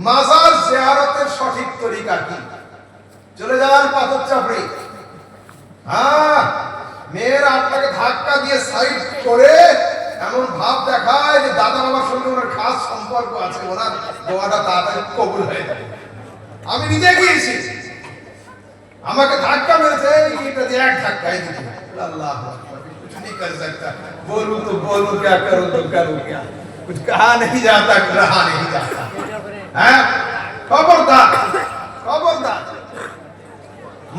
মাজার জিয়ারতের সঠিক তরিকা কি চলে যান পাথর চাপড়ি হ্যাঁ মেয়েরা আপনাকে ধাক্কা দিয়ে সাইড করে এমন ভাব দেখায় যে দাদা বাবার সঙ্গে ওনার খাস সম্পর্ক আছে ওনার দোয়াটা তাড়াতাড়ি কবুল হয়ে যাবে আমি নিজে গিয়েছি আমাকে ধাক্কা মেরেছে এই এটা দিয়ে এক ধাক্কায় দিচ্ছে अल्लाह कुछ नहीं कर सकता बोलूं तो बोलूं क्या करूं तो करूं क्या कुछ कहा नहीं जाता रहा नहीं जाता হ্যাঁ? খবরদার খবরদার।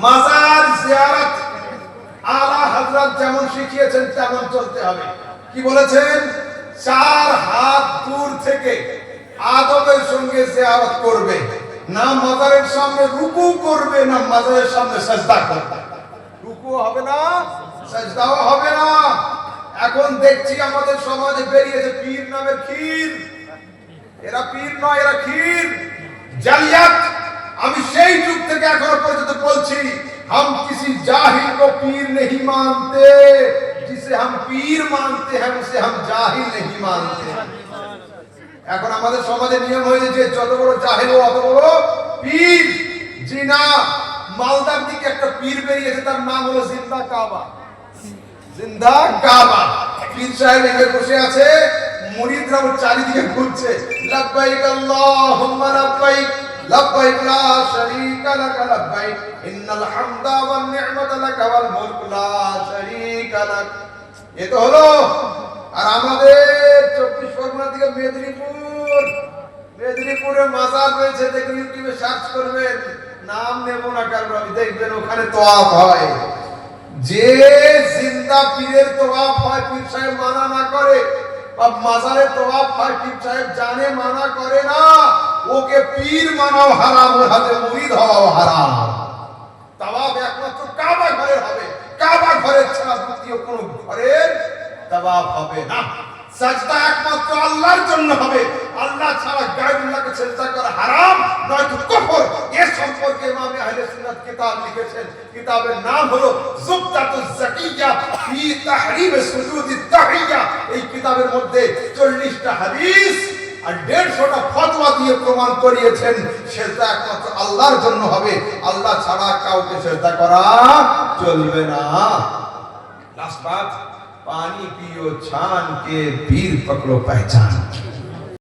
মাজার যেমন শিখিয়েছেন, তেমন চলতে হবে। কি বলেছেন? চার হাত দূর থেকে আদবের সঙ্গে জিয়ারত করবে। না মাজারের সামনে রুকু করবে, না মাজারের সামনে সাজদা করবে। রুকু হবে না, সাজদাও হবে না। এখন দেখছি আমাদের সমাজে বেরিয়েছে পীর নামের ক্ষীর। এরা পীর নয় এরা ক্ষীর জালিয়াত আমি সেই যুগ থেকে এখনো পর্যন্ত বলছি हम किसी जाहिल को पीर नहीं मानते जिसे हम पीर मानते हैं उसे हम जाहिल नहीं मानते এখন আমাদের সমাজে নিয়ম হয়েছে যে যত বড় জাহিল ও অত বড় পীর জি না মালদার দিকে একটা পীর বেরিয়েছে তার নাম হলো জিন্দা কাবা জিন্দা কাবা পীর সাহেব এখানে বসে আছে ওর চারিদিকে ঘুরছে। লাব্বাইক আল্লাহুম্মা লাব্বাইক লাব্বাইক লা শারীকা লাক, লাব্বাইক ইন্নাল হামদা ওয়ান নি'মাতা লাক ওয়াল মুলক, লা শারীকা লাক। এ তো হলো আর আমাদের চব্বিশ পরগনার দিকে মেদিনীপুর। মেদিনীপুরে মাজার রয়েছে, দেখুন ইউটিউবে সার্চ করবেন। নাম নেব না কারণ আমি দেখবেন ওখানে তোয়াফ হয়। যে জিন্দা পীরের তোয়াফ হয়, পীর সাহেব মানা না করে মাজারে তোয়াফ হয় সাহেব জানে মানা করে না ওকে পীর মানাও হারাম ওর হাতে মুরিদ হওয়াও হারাম তাওয়াফ একমাত্র কাবা ঘরের হবে কাবা ঘরের ছাড়া দ্বিতীয় কোন ঘরের তাওয়াফ হবে না সাজদা একমাত্র আল্লাহর জন্য হবে আল্লাহ ছাড়া গায়রুল্লাহকে সেজদা করা হারাম নয়তো কুফর আল্লাহর জন্য হবে। আল্লাহ ছাড়া কাউকে সেজদা করা চলবে না। পানি পিও ছান কে বীর, পকড়ো পহচান